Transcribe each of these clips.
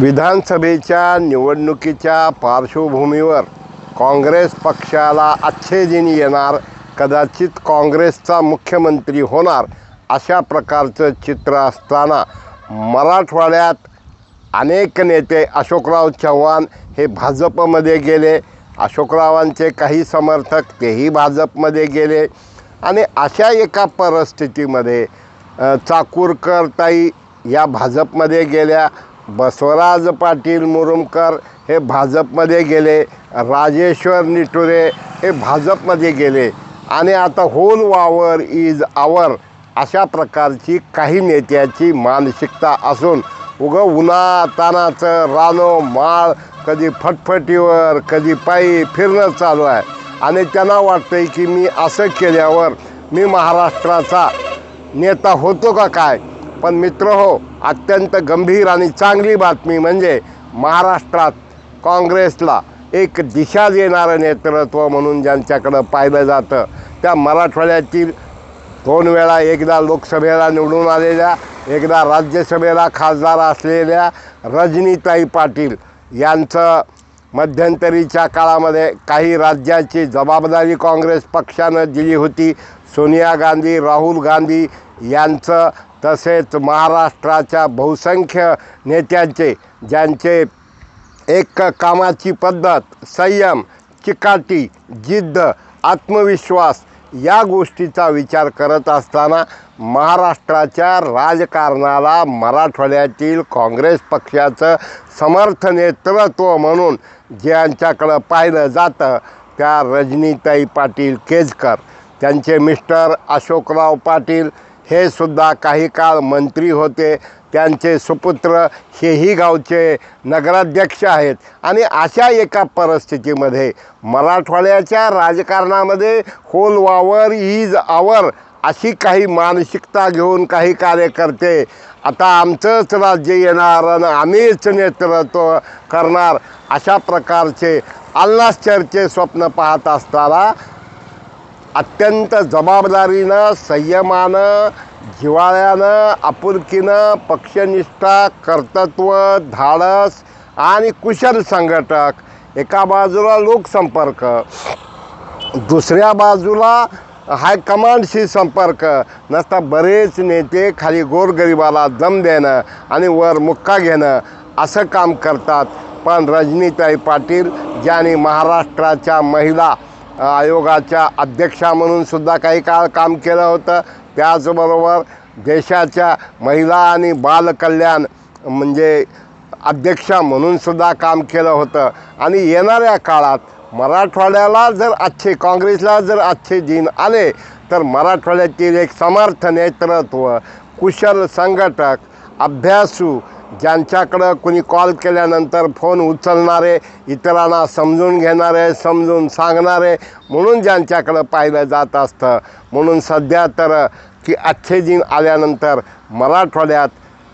विधानसभेच्या निवडणुकीच्या पार्श्वभूमीवर काँग्रेस पक्षाला अच्छे दिन येणार कदाचित काँग्रेसचा मुख्यमंत्री होणार अशा प्रकारचं चित्र असताना मराठवाड्यात अनेक नेते अशोकराव चव्हाण हे भाजपमध्ये गेले. अशोकरावांचे काही समर्थक तेही भाजपमध्ये गेले. आणि अशा एका परिस्थितीमध्ये चाकूरकर ताई या भाजपमध्ये गेल्या. बसवराज पाटील मुरुमकर हे भाजपमध्ये गेले राजेश्वर निटुरे हे भाजपमध्ये गेले. आणि आता होल वावर इज आवर अशा प्रकारची काही नेत्याची मानसिकता असून उगं उन्हा तानाचं रानो माळ कधी फटफटीवर कधी पायी फिरणं चालू आहे. आणि त्यांना वाटतंय की मी असं केल्यावर मी महाराष्ट्राचा नेता होतो का काय? पण मित्र हो अत्यंत गंभीर आणि चांगली बातमी म्हणजे महाराष्ट्रात काँग्रेसला एक दिशा देणारं नेतृत्व म्हणून ज्यांच्याकडं पाहिलं जातं त्या मराठवाड्यातील दोन वेळा एकदा लोकसभेला निवडून आलेल्या एकदा राज्यसभेला खासदार असलेल्या रजनीताई पाटील यांचं मध्यंतरीच्या काळामध्ये काही राज्याची जबाबदारी काँग्रेस पक्षानं दिली होती. सोनिया गांधी राहुल गांधी यांचं तसेच महाराष्ट्राच्या बहुसंख्य नेत्यांचे ज्यांचे एक कामाची पद्धत संयम चिकाटी जिद्द आत्मविश्वास या गोष्टीचा विचार करत असताना महाराष्ट्राच्या राजकारणाला मराठवाड्यातील काँग्रेस पक्षाचं समर्थ नेतृत्व म्हणून ज्यांच्याकडं पाहिलं जातं त्या रजनीताई पाटील केजकर त्यांचे मिस्टर अशोकराव पाटील हे सुद्धा काही काळ मंत्री होते त्यांचे सुपुत्र हेही गावचे नगराध्यक्ष आहेत. आणि अशा एका परिस्थितीमध्ये मराठवाड्याच्या राजकारणामध्ये होल वावर इज आवर अशी काही मानसिकता घेऊन काही कार्यकर्ते आता आमचंच राज्य येणार आणि आम्हीच नेतृत्व करणार अशा प्रकारचे अल्लाश्चरचे स्वप्न पाहत असताना अत्यंत जबाबदारीनं संयमानं जिव्हाळ्यानं आपुलकीनं पक्षनिष्ठा कर्तृत्व धाडस आणि कुशल संघटक. एका बाजूला लोकसंपर्क दुसऱ्या बाजूला हायकमांडशी संपर्क. नसता बरेच नेते खाली गोरगरिबाला दम देणं आणि वर मुक्का घेणं असं काम करतात. पण रजनीताई पाटील ज्यांनी महाराष्ट्राच्या महिला आयोगाच्या अध्यक्षा म्हणून सुद्धा काही काळ काम केलं होतं. त्याचबरोबर देशाच्या महिला आणि बालकल्याण म्हणजे अध्यक्षा म्हणूनसुद्धा काम केलं होतं. आणि येणाऱ्या काळात मराठवाड्याला जर अच्छे काँग्रेसला जर अच्छे दिन आले तर मराठवाड्यातील एक समर्थ नेतृत्व कुशल संघटक अभ्यासू ज्यांच्याकडं कुणी कॉल केल्यानंतर फोन उचलणारे इतरांना समजून घेणारे समजून सांगणारे म्हणून ज्यांच्याकडं पाहिलं जात असतं. म्हणून सध्या तर की अच्छे दिन आल्यानंतर मराठवाड्यात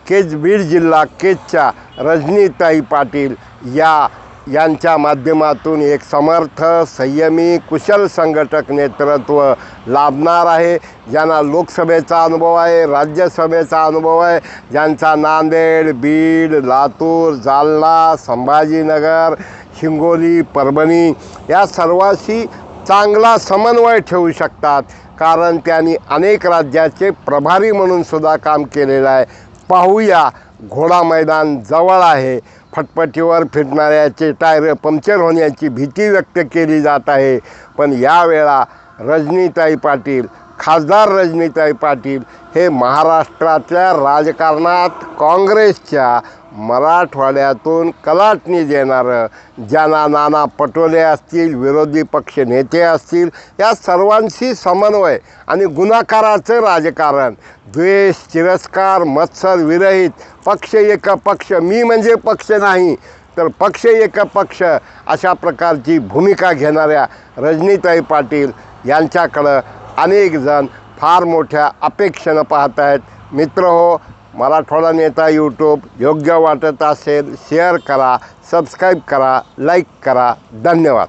केज बीड जिल्हा केजच्या रजनीताई पाटील या यांच्या माध्यमातून एक समर्थ संयमी कुशल संघटक नेतृत्व लाभणार आहे. ज्यांना लोकसभेचा अनुभव आहे राज्यसभेचा अनुभव आहे. ज्यांचा नांदेड बीड लातूर जालना संभाजीनगर हिंगोली परभणी या सर्वांशी चांगला समन्वय ठेवू शकतात. कारण त्यांनी अनेक राज्याचे प्रभारी म्हणून सुद्धा काम केलेलं आहे. पाहूया घोडा मैदान जवळ आहे. फटफटीवर फिरणाऱ्याचे टायर पंक्चर होण्याची भीती व्यक्त केली जात आहे. पण यावेळा रजनीताई पाटील खासदार रजनीताई पाटील हे महाराष्ट्रातल्या राजकारणात काँग्रेसच्या मराठवाड्यातून कलाटणी देणारं ज्यांना नाना पटोले असतील विरोधी पक्ष नेते असतील या सर्वांशी समन्वय आणि गुणाकाराचं राजकारण. द्वेष तिरस्कार मत्सर विरहित पक्ष एक पक्ष मी म्हणजे पक्ष नाही तर पक्ष एक पक्ष अशा प्रकारची भूमिका घेणाऱ्या रजनीताई पाटील यांच्याकडं अनेकजण फार मोठ्या अपेक्षेनं पाहत आहेत. मित्र हो मराठवाडा नेता यूट्यूब योग्य वाटत असेल शेअर करा सबस्क्राईब करा लाईक करा. धन्यवाद.